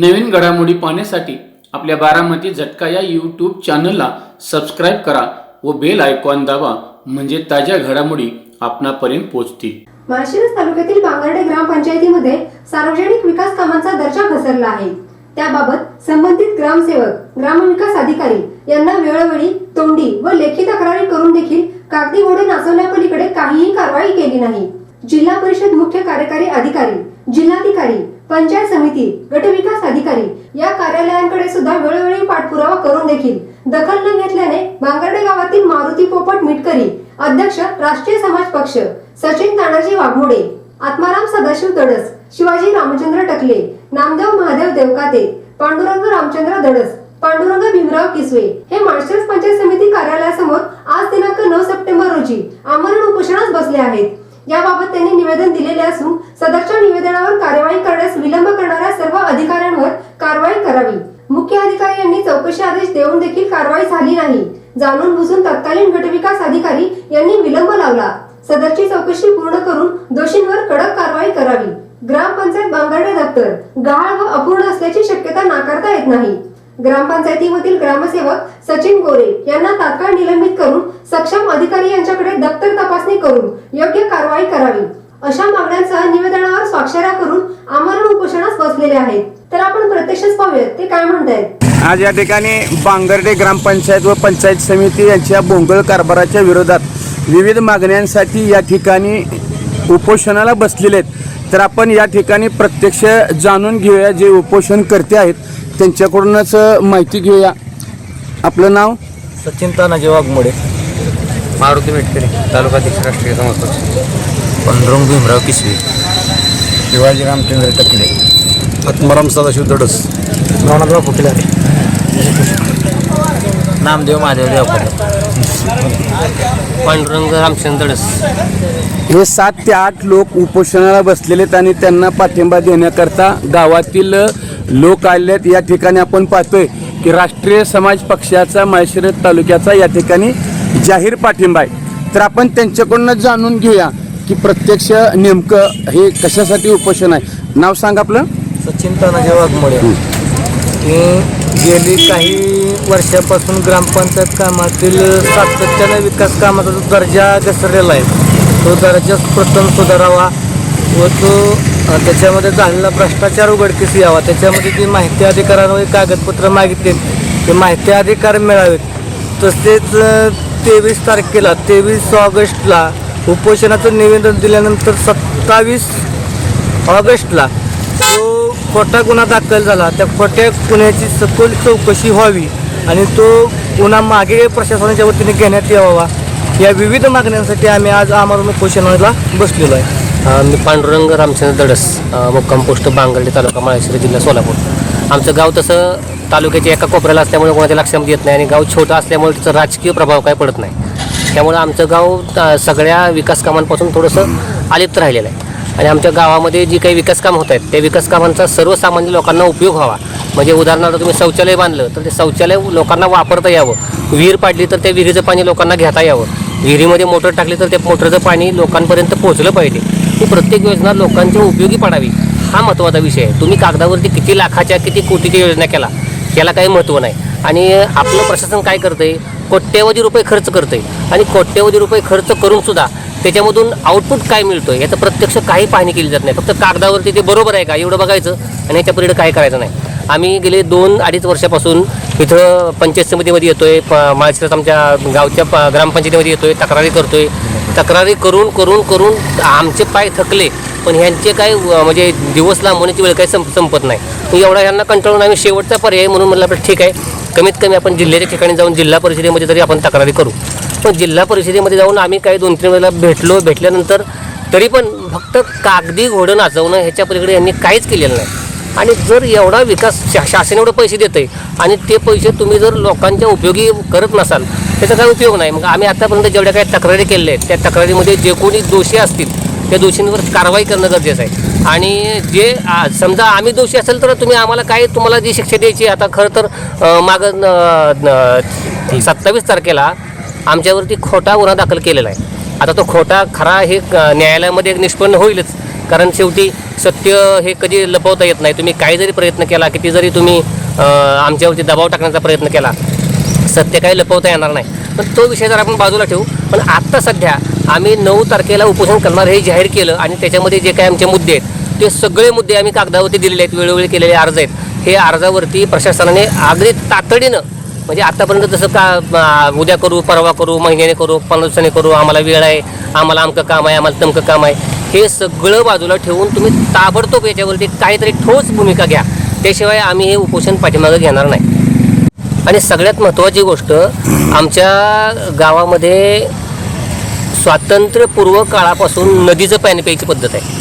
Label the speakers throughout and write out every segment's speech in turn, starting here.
Speaker 1: नवीन घडामोडी पाहण्यासाठी आपल्या बारामती झटका या यूट्यूब चॅनलला सबस्क्राईब करा व बेल आयकॉन दाबा म्हणजे ताज्या घडामोडी आपणापर्यंत पोहोचतील.
Speaker 2: माळशिरस तालुक्यातील बांगर्डे ग्रामपंचायतीमध्ये सार्वजनिक विकास कामांचा दर्जा घसरला आहे. त्याबाबत संबंधित ग्रामसेवक ग्रामविकास अधिकारी यांना वेळोवेळी तोंडी व लेखी तक्रारी करून देखील कागदी घोडे नाचवण्यापलीकडे काहीही कारवाई केली नाही. जिल्हा परिषद मुख्य कार्यकारी अधिकारी जिल्हाधिकारी पंचायत समिती गटविकास अधिकारी या कार्यालयांकडे सुद्धा वेळोवेळी पाठपुरावा करून देखील दखल न घेतल्याने बांगर्डे गावातील मारुती पोपट मिटकरी अध्यक्ष राष्ट्रीय समाज पक्ष सचिन तानाजी वाघमोडे आत्माराम सदाशिव दडस शिवाजी रामचंद्र टकले नामदेव महादेव देवकाते पांडुरंग रामचंद्र दडस पांडुरंग भीमराव किसवे हे मास्टर्स पंचायत समिती कार्यालयासमोर आज दिनांक नऊ सप्टेंबर रोजी आमरण उपोषणास बसले आहेत. याबाबत त्यांनी निवेदन दिलेले असून सदरच्या निवेदनावर कार्यवाही करण्यास विलंब करणाऱ्या सर्व अधिकाऱ्यांवर कारवाई करावी. मुख्य अधिकारी यांनी चौकशी आदेश देऊन देखील कारवाई झाली नाही. जाणून बुजून तत्कालीन गटविकास अधिकारी यांनी विलंब लावला. सदरची चौकशी पूर्ण करून दोषींवर कडक कारवाई करावी. ग्रामपंचायत बांगर्डे दप्तर. गहाळ व अपूर्ण असल्याची शक्यता नाकारता येत नाही. ग्रामपंचायतीमधील ग्रामसेवक सचिन गोरे यांना तात्काळ निलंबित करून सक्षम अधिकारी यांच्याकडे दप्तर तपासणी करून योग्य कारवाई करावी. अशा मागण्यांसह निवेदनावर स्वाक्षऱ्या करून आमरण उपोषणास बसलेले आहेत. तर आपण प्रत्यक्षच पाहूयात ते काय म्हणतायत?
Speaker 3: आज या ठिकाणी बांगर्डे ग्रामपंचायत व पंचायत समिती यांच्या भोंगळ कारभाराच्या विरोधात विविध मागण्यांसाठी या ठिकाणी उपोषणाला बसलेले आहेत. तर आपण या ठिकाणी प्रत्यक्ष जाणून घेऊया जे उपोषण करते आहेत. त्यांच्याकडूनच माहिती घेऊया. आपलं नाव?
Speaker 4: सचिन तानाजी वाघमोडे. मारुती मेटकरी तालुकाध्यक्ष राष्ट्रीय समाज पक्ष पांडुरंग भीमराव किसवी. शिवाजी रामचंद्र टकले.
Speaker 5: आत्माराम सदाशिव दडस
Speaker 4: नवनाथराव फुकिलारे नामदेव महादेव देवकडे पांडुरंग रामचंद्र दडस
Speaker 3: हे सात ते आठ लोक उपोषणाला बसलेले आहेत आणि त्यांना पाठिंबा देण्याकरता गावातील लोक आले आहेत या ठिकाणी आपण पाहतोय की राष्ट्रीय समाज पक्षाचा माळशिरस तालुक्याचा या ठिकाणी जाहीर पाठिंबा आहे. तर आपण त्यांच्याकडून जाणून घेऊया की प्रत्यक्ष नेमकं हे कशासाठी उपोषण आहे. नाव सांग आपलं.
Speaker 4: सचिन तानाजी वाघमोडे. मी गेली काही वर्षापासून ग्रामपंचायत कामातील सातत्याने विकास कामाचा जो दर्जा घसरलेला आहे तो दर्जा प्रथम सुधारावा व तो त्याच्यामध्ये झालेला भ्रष्टाचार उघडकीस यावा त्याच्यामध्ये जी माहिती अधिकाऱ्यांवर कागदपत्र मागितले ते माहिती अधिकार मिळावेत. तसेच तेवीस तारखेला तेवीस ऑगस्टला उपोषणाचं निवेदन दिल्यानंतर सत्तावीस ऑगस्टला जो खोटा गुन्हा दाखल झाला. त्या खोट्या गुन्ह्याची सखोल चौकशी व्हावी आणि तो गुन्हा मागे प्रशासनाच्या वतीने घेण्यात यावा. या विविध मागण्यांसाठी आम्ही आज आमरण उपोषणाला बसलेलो आहे.
Speaker 6: मी पांडुरंग रामचंद्र दडस मुक्काम पोस्ट बांगर्डे तालुका माळेश्वरी जिल्हा सोलापूर. आमचं गाव तसं तालुक्याच्या एका कोपऱ्याला असल्यामुळे कोणाच्या लक्षामध्ये येत नाही आणि गाव छोटं असल्यामुळे त्याचा राजकीय प्रभाव काय पडत नाही. त्यामुळं आमचं गाव सगळ्या विकास कामांपासून थोडंसं आलिप्त राहिलेलं आहे. आणि आमच्या गावामध्ये जी काही विकास कामं होत आहेत त्या विकास कामांचा सर्वसामान्य लोकांना उपयोग व्हावा. म्हणजे उदाहरणार्थ तुम्ही शौचालय बांधलं तर ते शौचालय लोकांना वापरता यावं. विहीर पाडली तर त्या विहिरीचं पाणी लोकांना घेता यावं. विहिरीमध्ये मोटर टाकली तर त्या मोटरचं पाणी लोकांपर्यंत पोहोचलं पाहिजे. प्रत्येक योजना लोकांच्या उपयोगी पडावी हा महत्त्वाचा विषय आहे. तुम्ही कागदावरती किती लाखाच्या किती कोटीच्या योजना केला याला काही महत्त्व नाही. आणि आपलं प्रशासन काय करतंय? कोट्यवधी रुपये खर्च करतंय. आणि कोट्यवधी रुपये खर्च करूनसुद्धा त्याच्यामधून आउटपुट काय मिळतो याचं प्रत्यक्ष काही पाहणी केली जात नाही. फक्त कागदावरती ते बरोबर आहे का? एवढं बघायचं आणि याच्या पलीकडे काय करायचं नाही. आम्ही गेले दोन अडीच वर्षापासून इथं पंचायत समितीमध्ये येतोय प माळशिरस आमच्या गावच्या प ग्रामपंचायतीमध्ये येतोय तक्रारी करतोय. तक्रारी करून करून करून आमचे पाय थकले पण ह्यांचे काय म्हणजे दिवस लांबवण्याची वेळ काही संप संपत नाही. एवढा ह्यांना कंटाळून आम्ही शेवटचा पर्याय म्हणून म्हटलं आपलं ठीक आहे कमीत कमी आपण जिल्ह्याच्या ठिकाणी जाऊन जिल्हा परिषदेमध्ये तरी आपण तक्रारी करू. पण जिल्हा परिषदेमध्ये जाऊन आम्ही काही दोन तीन वेळेला भेटलो भेटल्यानंतर तरी पण फक्त कागदी घोडं नाचवणं ह्याच्या पलीकडे यांनी काहीच केलेलं नाही. आणि जर एवढा विकास शा शासन एवढं पैसे देतं आहे आणि ते पैसे तुम्ही जर लोकांच्या उपयोगी करत नसाल त्याचा काय उपयोग नाही. मग आम्ही आतापर्यंत जेवढ्या काही तक्रारी केलेल्या आहेत त्या तक्रारीमध्ये जे कोणी दोषी असतील त्या दोषींवर कारवाई करणं गरजेचं आहे. आणि जे समजा आम्ही दोषी असेल तर तुम्ही आम्हाला काय तुम्हाला जी शिक्षा द्यायची आता खरं तर माग सत्तावीस तारखेला आमच्यावरती खोटा गुन्हा दाखल केलेला आहे. आता तो खोटा खरा हे न्यायालयामध्ये न्यायालयामध्ये निष्पन्न होईलच. कारण शेवटी सत्य हे कधी लपवता येत नाही. तुम्ही काही जरी प्रयत्न केला किती जरी तुम्ही आमच्यावरती दबाव टाकण्याचा प्रयत्न केला सत्य काही लपवता येणार नाही. पण तो विषय जर आपण बाजूला ठेवू पण आत्ता सध्या आम्ही नऊ तारखेला उपोषण करणार हे जाहीर केलं आणि त्याच्यामध्ये जे काही आमचे मुद्दे आहेत ते सगळे मुद्दे आम्ही कागदावरती दिलेले आहेत वेळोवेळी केलेले अर्ज आहेत. हे अर्जावरती प्रशासनाने अगदी तातडीनं म्हणजे आतापर्यंत जसं का उद्या करू परवा करू महिन्याने करू पंधरा दिवसाने करू आम्हाला वेळ आहे आम्हाला अमकं काम आहे आम्हाला तमकं काम आहे. हे सगळं बाजूला ठेवून तुम्ही ताबडतोब याच्यावरती काहीतरी ठोस भूमिका घ्या. त्याशिवाय आम्ही हे उपोषण पाठीमागं घेणार नाही. आणि सगळ्यात महत्त्वाची गोष्ट आमच्या गावामध्ये स्वातंत्र्यपूर्व काळापासून नदीचं पाणी प्यायची पद्धत आहे.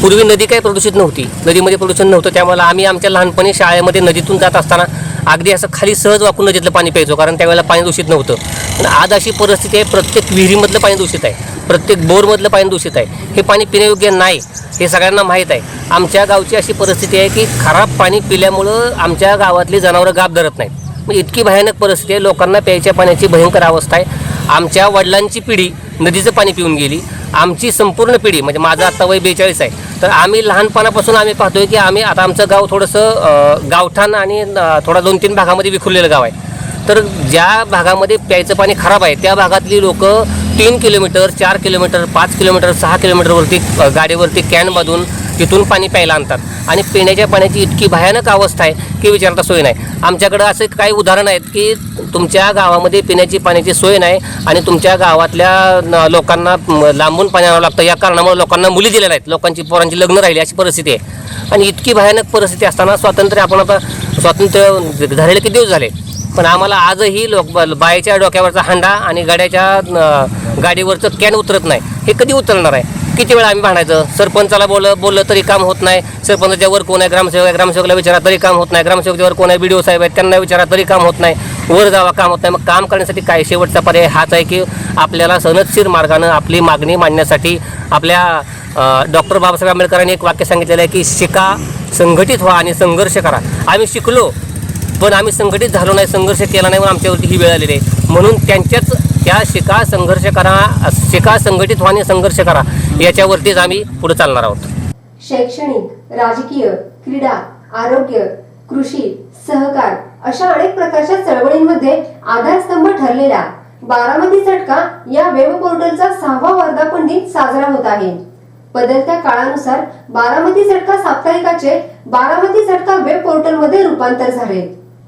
Speaker 6: पूर्वी नदी काही प्रदूषित नव्हती. नदीमध्ये प्रदूषण नव्हतं. त्यामुळे आम्ही आमच्या लहानपणी शाळेमध्ये नदीतून जात असताना अगदी असं खाली सहज वाकून नदीतलं पाणी प्यायचो कारण त्यावेळेला पाणी दूषित नव्हतं. पण आज अशी परिस्थिती आहे प्रत्येक विहिरीमधलं पाणी दूषित आहे. प्रत्येक बोरमधलं पाणी दूषित आहे. हे पाणी पिण्यायोग्य नाही हे सगळ्यांना माहीत आहे. आमच्या गावची अशी परिस्थिती आहे की खराब पाणी पिल्यामुळं आमच्या गावातली जनावरं गाब धरत नाहीत. मग इतकी भयानक परिस्थिती आहे लोकांना प्यायच्या पाण्याची भयंकर अवस्था आहे. आमच्या वडिलांची पिढी नदीचं पाणी पिऊन गेली. आमची संपूर्ण पिढी म्हणजे माझं आता वय बेचाळीस आहे. तर आम्ही लहानपणापासून आम्ही पाहतोय की आम्ही आता आमचं गाव थोडंसं गावठाण आणि थोडा दोन तीन भागामध्ये विखुरलेलं गाव आहे. तर ज्या भागामध्ये प्यायचं पाणी खराब आहे त्या भागातली लोक तीन किलोमीटर चार किलोमीटर पाच किलोमीटर सहा किलोमीटरवरती गाडीवरती कॅन बांधून तिथून पाणी प्यायला आणतात. आणि पिण्याच्या पाण्याची इतकी भयानक अवस्था आहे की विचारता सोय नाही. आमच्याकडं असे काही उदाहरण आहेत की तुमच्या गावामध्ये पिण्याची पाण्याची सोय नाही आणि तुमच्या गावातल्या न- लोकांना लांबून पाणी आणावं लागतं. या कारणामुळे लोकांना मुली दिल्या नाहीत लोकांची पोरांची लग्न राहिली अशी परिस्थिती आहे. आणि इतकी भयानक परिस्थिती असताना स्वातंत्र्य आपण आता स्वातंत्र्य झालेले किती दिवस झाले? पण आम्हाला आजही लोक बायच्या डोक्यावरचा हांडा आणि गाड्याच्या गाडीवरचं कॅन उतरत नाही. हे कधी उतरणार आहे? किती वेळा आम्ही भांडायचं सरपंचाला बोल बोललं तरी काम होत नाही. सरपंचाच्या वर कोण आहे? ग्रामसेवक आहे. ग्रामसेवकाला विचारा तरी काम होत नाही. ग्रामसेवकच्या वर कोण आहे? बी डी साहेब आहेत. त्यांना विचारा तरी काम होत नाही. वर जावा काम होत नाही. मग काम करण्यासाठी काय? शेवटचा पर्याय हाच आहे की आपल्याला सनदशीर मार्गानं आपली मागणी मांडण्यासाठी आपल्या डॉक्टर बाबासाहेब आंबेडकरांनी एक वाक्य सांगितलेलं आहे की शिका संघटित व्हा आणि संघर्ष करा. आम्ही शिकलो. पण आम्ही संघटित झालो नाही संघर्ष केला नाही म्हणून आमच्यावरती ही वेळ आलेली आहे. म्हणून त्यांच्याच त्या शिका संघर्ष करा शिका संघटित व्हाने संघर्ष करा याच्यावरतीच आम्ही पुढे चालणार आहोत.
Speaker 2: शैक्षणिक राजकीय क्रीडा आरोग्य कृषी सहकार अशा अनेक प्रकारच्या चळवळींमध्ये आधारस्तंभ ठरलेला बारामती झटका या वेब पोर्टलचा सहावा वर्धापन दिन साजरा होत आहे. बदलत्या काळानुसार बारामती झटका साप्ताहिकाचे बारामती झटका वेब पोर्टलमध्ये रूपांतर झाले.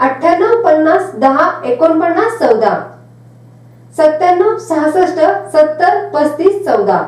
Speaker 2: अठ्ठ्याण्णव पन्नास दहा एकोणपन्नास चौदा. सत्त्याण्णव सहासष्ट सत्तर पस्तीस चौदा.